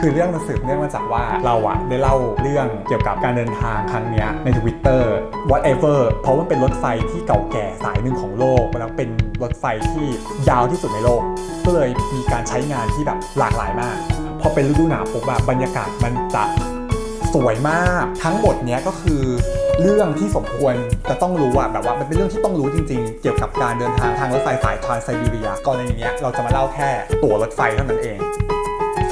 คือเรื่องมันสืบเนื่องมาจากว่าเราอะได้เล่าเรื่องเกี่ยวกับการเดินทางครั้งนี้ใน Twitter whatever เพราะมันเป็นรถไฟที่เก่าแก่สายหนึ่งของโลก แล้วเป็นรถไฟที่ยาวที่สุดในโลก ก็เลยมีการใช้งานที่แบบหลากหลายมาก พอเป็นฤดูหนาวปุ๊บอะบรรยากาศมันจะสวยมาก ทั้งหมดเนี้ยก็คือเรื่องที่สมควรจะต้องรู้อะแบบว่ามันเป็นเรื่องที่ต้องรู้จริงๆ เกี่ยวกับการเดินทางทางรถไฟสายทรานไซบีเรียก่อนในนี้เราจะมาเล่าแค่ตั๋วรถไฟเท่านั้นเอง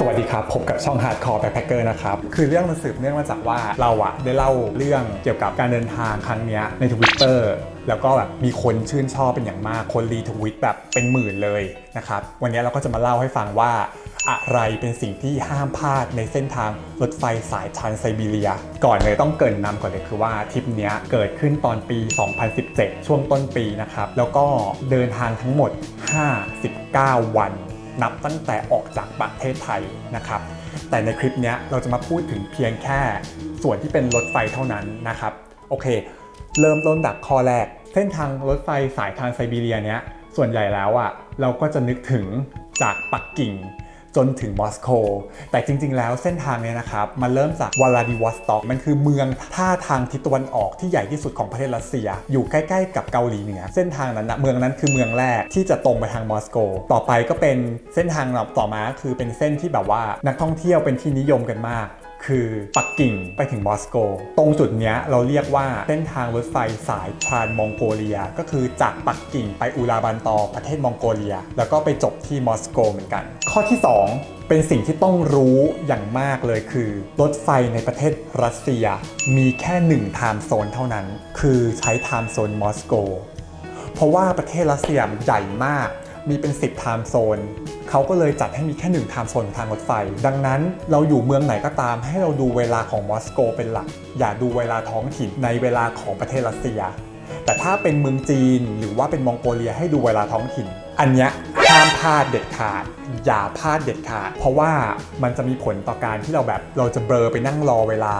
วัสดีครับ พบกับช่อง Hardcore Backpacker นะครับ คือเรื่องมันสืบเนื่องมาจากว่าเราอะได้เล่าเรื่องเกี่ยวกับการเดินทางครั้งนี้ใน Twitter แล้วก็แบบมีคนชื่นชอบเป็นอย่างมาก คนรีทวิตแบบเป็นหมื่นเลยนะครับ วันนี้เราก็จะมาเล่าให้ฟังว่า อะไรเป็นสิ่งที่ห้ามพลาดในเส้นทางรถไฟสายทรานไซบีเรีย ก่อนเลยต้องเกินนำก่อนเลยคือว่าทริปนี้เกิดขึ้นตอนปี 2017 ช่วงต้นปีนะครับ แล้วก็เดินทางทั้งหมด 59 วัน นับตั้งแต่ออกจากประเทศไทยนะครับ แต่ในคลิปนี้เราจะมาพูดถึงเพียงแค่ส่วนที่เป็นรถไฟเท่านั้นนะครับ โอเค เริ่มต้นจากข้อแรก เส้นทางรถไฟสายทางไซบีเรียเนี้ยส่วนใหญ่แล้วอะ่ะเราก็จะนึกถึงจากปักกิ่ง จนถึงมอสโก แต่จริง ๆ แล้วเส้นทางเนี้ยนะครับ มันเริ่มจากวลาดิวอสต็อก มันคือเมืองท่าทางทิศตะวันออกที่ใหญ่ที่สุดของประเทศรัสเซีย อยู่ใกล้ ๆ กับเกาหลีเหนือ เส้นทางนั้นนะเมืองนั้นคือเมืองแรกที่จะตรงไปทางมอสโก ต่อไปก็เป็นเส้นทางต่อมาคือเป็นเส้นที่แบบว่านักท่องเที่ยวเป็นที่นิยมกันมาก คือปักกิ่งไปถึงมอสโก ตรงจุดนี้เราเรียกว่าเส้นทางรถไฟสายทรานมองโกเลีย ก็คือจากปักกิ่งไปอูลาบันตอประเทศมองโกเลีย แล้วก็ไปจบที่มอสโกเหมือนกัน ข้อที่ 2 เป็นสิ่งที่ต้องรู้อย่างมากเลยคือ รถไฟในประเทศรัสเซีย มีแค่1ไทม์โซนเท่านั้น คือใช้ไทม์โซนมอสโก เพราะว่าประเทศรัสเซียมันใหญ่มาก มีเป็น 10 ไทม์โซนเขาก็เลยจัดให้มีแค่1ไทม์โซนของทางรถไฟ ดังนั้นเราอยู่เมืองไหนก็ตาม ให้เราดูเวลาของมอสโกเป็นหลัก อย่าดูเวลาท้องถิ่นในเวลาของประเทศรัสเซีย แต่ถ้าเป็นเมืองจีนหรือว่าเป็นมองโกเลียให้ดูเวลาท้องถิ่น อันเนี้ยห้ามพลาดเด็ดขาด อย่าพลาดเด็ดขาด เพราะว่ามันจะมีผลต่อการที่เราแบบเราจะเบลอไปนั่งรอเวลา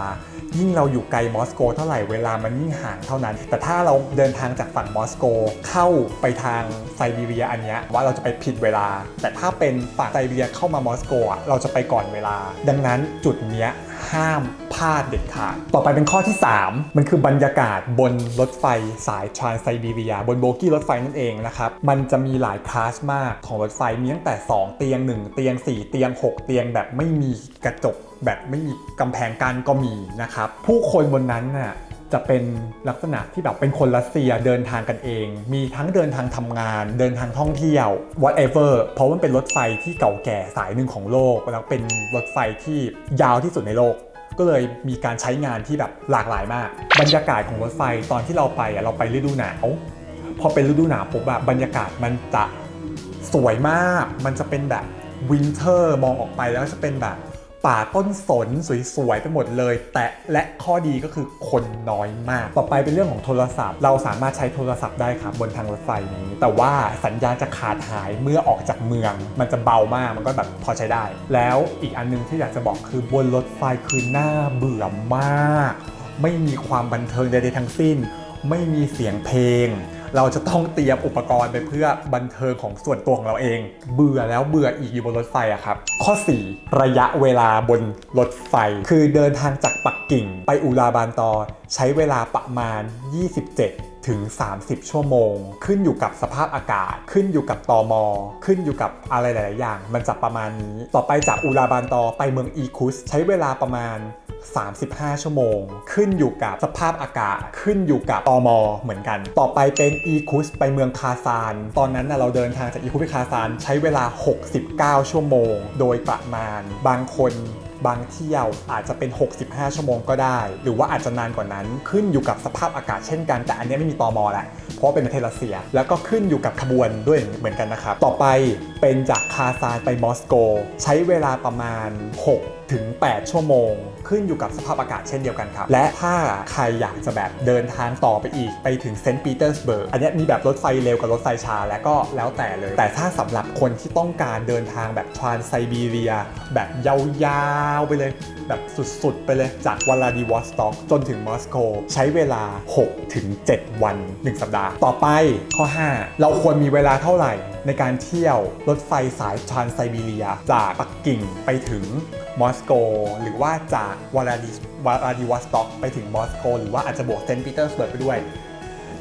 ยิ่งเราอยู่ไกลมอสโกเท่าไหร่เวลามันยิ่งห่างเท่านั้น แต่ถ้าเราเดินทางจากฝั่งมอสโกเข้าไปทางไซบีเรียอันเนี้ยว่าเราจะไปผิดเวลา แต่ถ้าเป็นฝั่งไซบีเรียเข้ามามอสโกอะเราจะไปก่อนเวลา ดังนั้นจุดเนี้ย ห้ามพลาดเด็ดขาด ต่อไปเป็นข้อที่ 3 มันคือบรรยากาศบนรถไฟสายทรานไซบีเรีย บนโบกี้รถไฟนั่นเองนะครับ มันจะมีหลายคลาสมากของรถไฟมีตั้งแต่ 2 เตียง 1 เตียง 4 เตียง 6 เตียงแบบไม่มีกระจกแบบไม่มีกำแพงกั้นก็มีนะครับ ผู้คนบนนั้นน่ะ จะเป็นลักษณะที่แบบเป็นคนรัสเซียเดินทางกันเอง มีทั้งเดินทางทำงาน เดินทางท่องเที่ยว whatever เพราะมันเป็นรถไฟที่เก่าแก่สายหนึ่งของโลก แล้วเป็นรถไฟที่ยาวที่สุดในโลก ก็เลยมีการใช้งานที่แบบหลากหลายมาก บรรยากาศของรถไฟตอนที่เราไปอะเราไปฤดูหนาวพอเป็นฤดูหนาวปุ๊บอะบรรยากาศมันจะสวยมาก มันจะเป็นแบบวินเทอร์มองออกไปแล้วจะเป็นแบบ ป่าต้นสนสวยๆไปหมดเลย แต่และข้อดีก็คือคนน้อยมาก ต่อไปเป็นเรื่องของโทรศัพท์ เราสามารถใช้โทรศัพท์ได้ครับบนทางรถไฟนี้ แต่ว่าสัญญาณจะขาดหายเมื่อออกจากเมือง มันจะเบามากมันก็แบบพอใช้ได้ แล้วอีกอันนึงที่อยากจะบอกคือบนรถไฟคือน่าเบื่อมาก ไม่มีความบันเทิงใดๆทั้งสิ้น ไม่มีเสียงเพลง เราจะต้องเตรียมอุปกรณ์ไปเพื่อบันเทิงของส่วนตัวของเราเอง เบื่อแล้วเบื่ออีกอยู่บนรถไฟอะครับ ข้อ 4 ระยะเวลาบนรถไฟ คือเดินทางจากปักกิ่ง ไปอูลาบานตอ ใช้เวลาประมาณ 27ถึง 30 ชั่วโมง ขึ้นอยู่กับสภาพอากาศ ขึ้นอยู่กับตอมอ ขึ้นอยู่กับอะไรหลาย ๆ อย่าง มันจะประมาณนี้ ต่อไปจากอูลาบานตอไปเมืองอีคุส ใช้เวลาประมาณ 35 ชั่วโมง ขึ้นอยู่กับสภาพอากาศ ขึ้นอยู่กับตอมอเหมือนกัน ต่อไปเป็นอีคุสไปเมืองคาซาน ตอนนั้นเราเดินทางจากอีคุสไปคาซานใช้เวลา 69 ชั่วโมง โดยประมาณ บางคนบางเที่ยวอาจจะเป็น 65 ชั่วโมงก็ได้ หรือว่าอาจจะนานกว่านั้น ขึ้นอยู่กับสภาพอากาศเช่นกัน แต่อันนี้ไม่มีตอมอแหละ เพราะเป็นประเทศรัสเซีย แล้วก็ขึ้นอยู่กับขบวนด้วยเหมือนกันนะครับ ต่อไปเป็นจากคาซานไปมอสโก ใช้เวลาประมาณ 6ถึง 8 ชั่วโมง ขึ้นอยู่กับสภาพอากาศเช่นเดียวกันครับ และถ้าใครอยากจะแบบเดินทางต่อไปอีกไปถึงเซนต์ปีเตอร์สเบิร์กอันนี้มีแบบรถไฟเร็วกับรถไฟช้าแล้วก็แล้วแต่เลย แต่ถ้าสำหรับคนที่ต้องการเดินทางแบบทรานไซบีเรีย แบบยาาวไปเลย แบบสุดๆ ไปเลยจากวลาดิวอสต็อกจนถึงมอสโกใช้เวลา6ถึง7วัน 1 สัปดาห์ ต่อไปข้อ 5 เราควรมีเวลาเท่าไหร่ ในการเที่ยวรถไฟสายทรานไซบีเรีย จากปักกิ่งไปถึงมอสโก หรือว่าจากวลาดิวลาดิวอสต็อกไปถึงมอสโก หรือว่าอาจจะบวกเซนต์ปีเตอร์สเบิร์กไปด้วย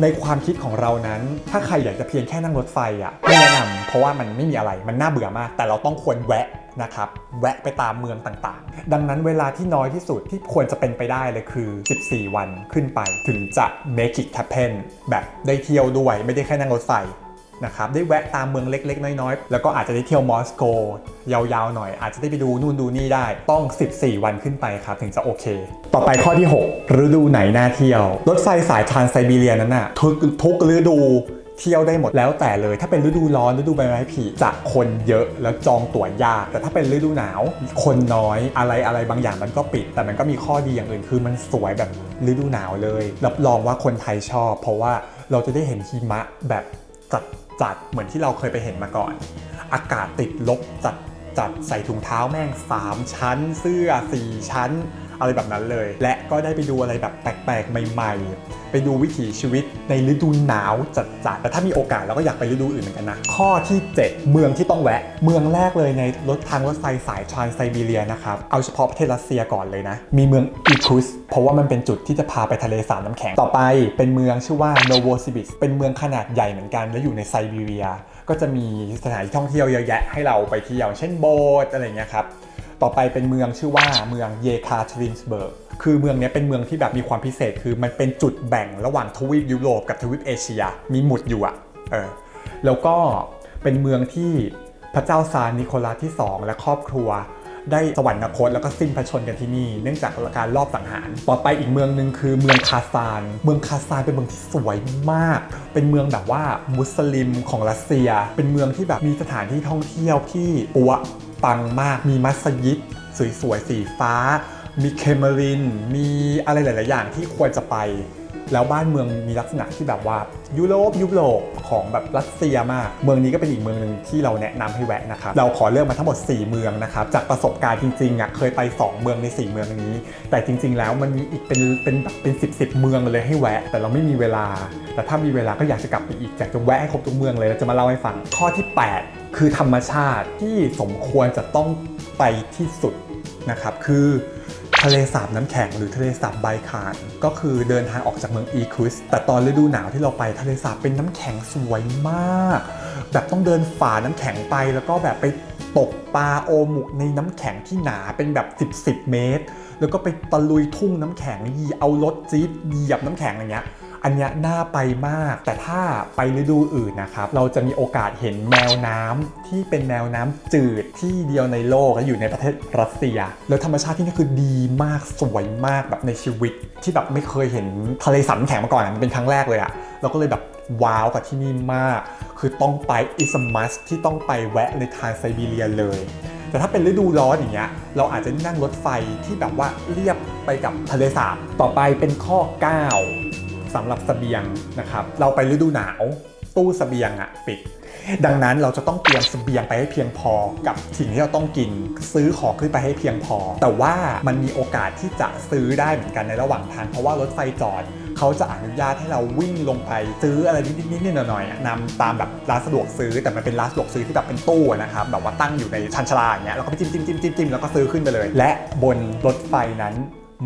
ในความคิดของเรานั้น ถ้าใครอยากจะเพียงแค่นั่งรถไฟอะไม่แนะนำเพราะว่ามันไม่มีอะไรมันน่าเบื่อมาก แต่เราต้องควรแวะนะครับแวะไปตามเมืองต่างๆ ดังนั้นเวลาที่น้อยที่สุดที่ควรจะเป็นไปได้เลยคือ 14 วันขึ้นไปถึงจะ make it happen แบบได้เที่ยวด้วยไม่ได้แค่นั่งรถไฟ นะครับได้แวะตามเมืองเล็ก ๆ น้อยๆ แล้วก็อาจจะได้เที่ยวมอสโก ยาวๆหน่อย อาจจะได้ไปดูนู่นดูนี่ได้ต้อง 14 วันขึ้นไปครับถึงจะโอเค ต่อไปข้อที่ 6 ฤดูไหนน่าเที่ยว รถไฟสายทรานไซบีเรียนั้นน่ะทุกทุกฤดูเที่ยวได้หมดแล้วแต่เลยถ้าเป็นฤดูร้อนฤดูใบไม้ผลิจะคนเยอะแล้วจองตั๋วยาก แต่ถ้าเป็นฤดูหนาว คนน้อยอะไรอะไรบางอย่างมันก็ปิด แต่มันก็มีข้อดีอย่างอื่นคือมันสวยแบบฤดูหนาวเลย รับรองว่าคนไทยชอบ เพราะว่าเราจะได้เห็นหิมะแบบจัด จัดเหมือนที่เราเคยไปเห็นมาก่อน อากาศติดลบจัดจัดใส่ถุงเท้าแม่ง 3 ชั้น เสื้อ 4 ชั้น อะไรแบบนั้นเลย และก็ได้ไปดูอะไรแบบแปลกๆ ใหม่ ๆ ไปดูวิถีชีวิตในฤดูหนาวจัดๆแต่ถ้ามีโอกาสเราก็อยากไปฤดูอื่นเหมือนกันนะ ข้อที่ 7 เมืองที่ต้องแวะ เมืองแรกเลยในรถทางรถไฟสายทรานไซบีเรียนะครับ เอาเฉพาะประเทศรัสเซียก่อนเลยนะ มีเมืองอีคุสเพราะว่ามันเป็นจุดที่จะพาไปทะเลสาบน้ำแข็ง ต่อไปเป็นเมืองชื่อว่าโนโวซิบิสเป็นเมืองขนาดใหญ่เหมือนกัน และอยู่ในไซบีเรีย ก็จะมีสถานที่ท่องเที่ยวเยอะแยะให้เราไปเที่ยวเช่นโบสถ์อะไรเงี้ยครับ ต่อไปเป็นเมืองชื่อว่าเมืองเยคาทรินสเบิร์กคือเมืองนี้เป็นเมืองที่แบบมีความพิเศษ คือมันเป็นจุดแบ่งระหว่างทวีปยุโรปกับทวีปเอเชีย มีหมุดอยู่อะเออแล้วก็เป็นเมืองที่พระเจ้าซาร์นิโคลัสที่ 2 และครอบครัว ได้สวรรคตแล้วก็สิ้นพระชนกันที่นี่ เนื่องจากการลอบสังหาร ต่อไปอีกเมืองหนึ่งคือเมืองคาซาน เมืองคาซานเป็นเมืองที่สวยมาก เป็นเมืองแบบว่ามุสลิมของรัสเซีย เป็นเมืองที่แบบมีสถานที่ท่องเที่ยวที่ปัว ปังมาก มีมัสยิดสวยๆสีฟ้า มีเคมริน มีอะไรหลาย ๆ อย่างที่ควรจะไป แล้วบ้านเมืองมีลักษณะที่แบบว่ายุโรปยุโรป ของแบบรัสเซียมาก เมืองนี้ก็เป็นอีกเมืองหนึ่งที่เราแนะนำให้แวะนะครับเราขอเลือกมาทั้งหมด 4 เมืองนะครับจากประสบการณ์จริงๆอะเคยไป 2 เมืองใน 4 เมืองนี้ แต่จริง ๆ แล้วมันมีอีกเป็นเป็นแบบเป็น 10บสเมืองเลยให้แวะ แต่เราไม่มีเวลา แต่ถ้ามีเวลาก็อยากจะกลับไปอีกอยากจะแวะให้ครบทุกเมืองเลยแล้วจะมาเล่าให้ฟังข้อที่ 8 คือธรรมชาติที่สมควรจะต้องไปที่สุดนะครับคือ ทะเลสาบน้ำแข็งหรือทะเลสาบไบคานก็คือเดินทางออกจากเมืองอีคุสแต่ตอนฤดูหนาวที่เราไปทะเลสาบเป็นน้ำแข็งสวยมาก แบบต้องเดินฝ่าน้ำแข็งไปแล้วก็แบบไปตกปลาโอหมุกในน้ำแข็งที่หนาเป็นแบบ 10 10 เมตร แล้วก็ไปตะลุยทุ่งน้ำแข็งยีเอารถจี๊ดเหยียบน้ำแข็งอะไรเงี้ย อันนี้น่าไปมาก แต่ถ้าไปฤดูอื่นนะครับ เราจะมีโอกาสเห็นแมวน้ำที่เป็นแมวน้ำจืดที่เดียวในโลกและอยู่ในประเทศรัสเซีย แล้วธรรมชาติที่นี่คือดีมากสวยมากแบบในชีวิต ที่แบบไม่เคยเห็นทะเลสาบน้ำแข็งมาก่อนมันเป็นครั้งแรกเลยอะเราก็เลยแบบว้าวกับที่นี่มาก คือต้องไป is a must ที่ต้องไปแวะในทางไซบีเรียเลย แต่ถ้าเป็นฤดูร้อนอย่างเงี้ย เราอาจจะนั่งรถไฟที่แบบว่าเรียบไปกับทะเลสาบ ต่อไปเป็นข้อ 9 สำหรับสเสบียงนะครับ เราไปฤดูหนาว ตู้สเสบียงอะปิด ดังนั้นเราจะต้องเตรียมสเสบียงไปให้เพียงพอกับสิ่งที่เราต้องกิน ซื้อของขึ้นไปให้เพียงพอ แต่ว่ามันมีโอกาสที่จะซื้อได้เหมือนกันในระหว่างทางเพราะว่ารถไฟจอดเขาจะอนุญาตให้เราวิ่งลงไปซื้ออะไรนิดๆหน่อยๆนำตามแบบร้านสะดวกซื้อแต่มันเป็นร้านสะดวกซื้อที่แบบเป็นตู้นะครับแบบว่าตั้งอยู่ในชันชาลาอย่างเงี้ยเราก็ไปจิ้มจิ้มจิ้มจิ้มจิ้มแล้วก็ซื้อขึ้นไปเลย และบนรถไฟนั้น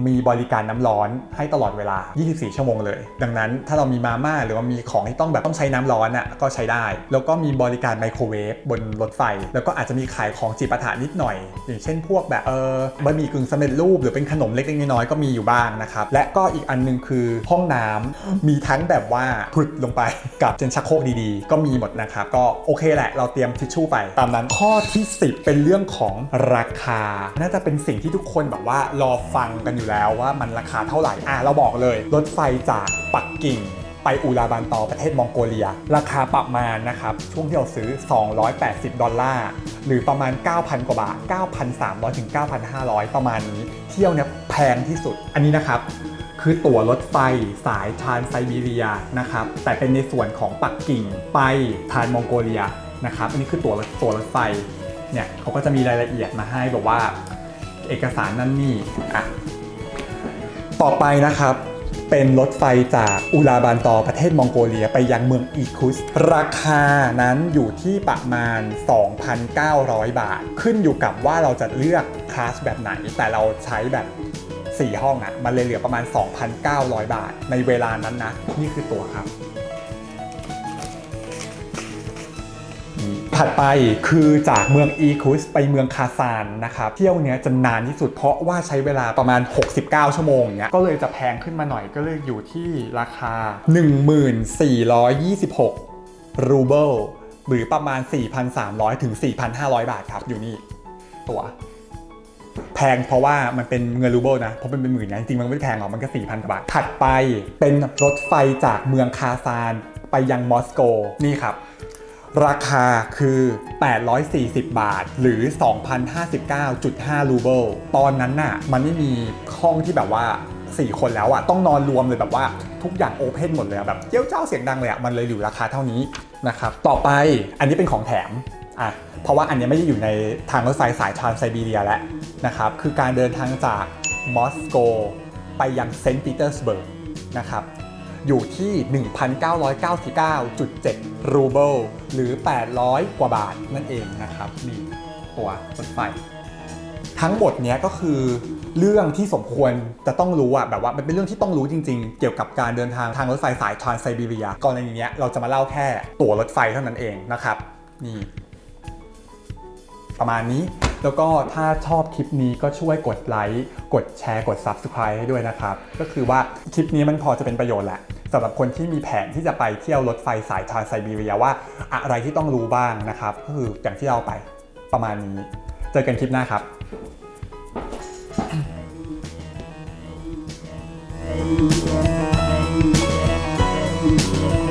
มีบริการน้ำร้อนให้ตลอดเวลา 24 ชั่วโมงเลย ดังนั้นถ้าเรามีมาม่าหรือว่ามีของที่ต้องแบบต้องใช้น้ำร้อนอะก็ใช้ได้ แล้วก็มีบริการไมโครเวฟบนรถไฟ แล้วก็อาจจะมีขายของจิปาถะนิดหน่อย อย่างเช่นพวกแบบเออบะหมี่กึ่งสำเร็จรูปหรือเป็นขนมเล็กๆน้อยๆก็มีอยู่บ้างนะครับและก็อีกอันหนึงคือห้องน้ำมีทั้งแบบว่าพรึดลงไปกับเจนชักโครกดีๆ ก็มีหมดนะครับก็โอเคแหละ เราเตรียมทิชชู่ไปตามนั้นข้อที่ 10 เป็นเรื่องของราคา น่าจะเป็นสิ่งที่ทุกคนแบบว่ารอฟังกันอยู่แล้วว่ามันราคาเท่าไหร่ อะเราบอกเลย รถไฟจากปักกิ่งไปอูลาบันตอประเทศมองโกเลีย ราคาประมาณนะครับ ช่วงที่เราซื้อ 280 ดอลลาร์ หรือประมาณ 9,000 กว่าบาท 9,300 ถึง 9,500 ประมาณนี้ เที่ยวเนี่ยแพงที่สุด อันนี้นะครับ คือตั๋วรถไฟสายทานไซบีเรียนะครับ แต่เป็นในส่วนของปักกิ่งไปทานมองโกเลียนะครับ อันนี้คือตั๋วตั๋วรถไฟ เนี่ยเขาก็จะมีรายละเอียดมาให้แบบว่า เอกสารนั่นนี่ อะ ต่อไปนะครับเป็นรถไฟจากอุลาบานตอประเทศมองโกเลียไปยังเมืองอีคุส ราคานั้นอยู่ที่ประมาณ 2,900 บาท ขึ้นอยู่กับว่าเราจะเลือกคลาสแบบไหน แต่เราใช้แบบ 4 ห้องอะมันเลยเหลือประมาณ 2,900 บาท ในเวลานั้นนะ นี่คือตัวครับ ถัดไปคือจากเมืองอีคุสไปเมืองคาซานนะครับเที่ยวเนี้ยจะนานที่สุดเพราะว่าใช้เวลาประมาณ 69 ชั่วโมงเนี้ยก็เลยจะแพงขึ้นมาหน่อยก็เลยอยู่ที่ราคา 1426 รูเบิลหรือประมาณ 4,300 ถึง 4,500 บาทครับอยู่นี่ตัวแพงเพราะว่ามันเป็นเงินรูเบิลนะเพราะมันเป็นหมื่นนะจริงๆมันไม่ได้แพงหรอกมันก็4,000กว่าบาท ถัดไปเป็นรถไฟจากเมืองคาซานไปยังมอสโกนี่ครับ ราคาคือ 840 บาท หรือ 2,059.5 รูเบิล ตอนนั้นน่ะ มันไม่มีห้องที่แบบว่า 4 คนแล้วอะต้องนอนรวมเลยแบบว่าทุกอย่างโอเพนหมดเลยแบบเจ้าเจ้าเสียงดังเลยอะมันเลยอยู่ราคาเท่านี้นะครับ ต่อไปอันนี้เป็นของแถมอะเพราะว่าอันนี้ไม่ได้อยู่ในทางรถไฟสายทรานไซบีเรียแล้วนะครับ คือการเดินทางจากมอสโก ไปยังเซนต์ปีเตอร์สเบิร์กนะครับ อยู่ที่ 1,999.7 รูเบิลหรือ 800 กว่าบาทนั่นเองนะครับนี่ตัวรถไฟทั้งหมดเนี้ยก็คือเรื่องที่สมควรจะต้องรู้อะแบบว่ามันเป็นเรื่องที่ต้องรู้จริงๆ เกี่ยวกับการเดินทางทางรถไฟสายทรานไซบีเรียกรณีเนี้ยเราจะมาเล่าแค่ตั๋วรถไฟเท่านั้นเองนะครับนี่ประมาณนี้แล้วก็ถ้าชอบคลิปนี้ก็ช่วยกดไลค์กดแชร์กด Subscribe ให้ด้วยนะครับ ก็คือว่าคลิปนี้มันพอจะเป็นประโยชน์แหละ สำหรับคนที่มีแผนที่จะไปเที่ยวรถไฟสายทาไซบีเรียว่า อะไรที่ต้องรู้บ้างนะครับ ก็คืออย่างที่เราไปประมาณนี้ เจอกันคลิปหน้าครับ Yeah.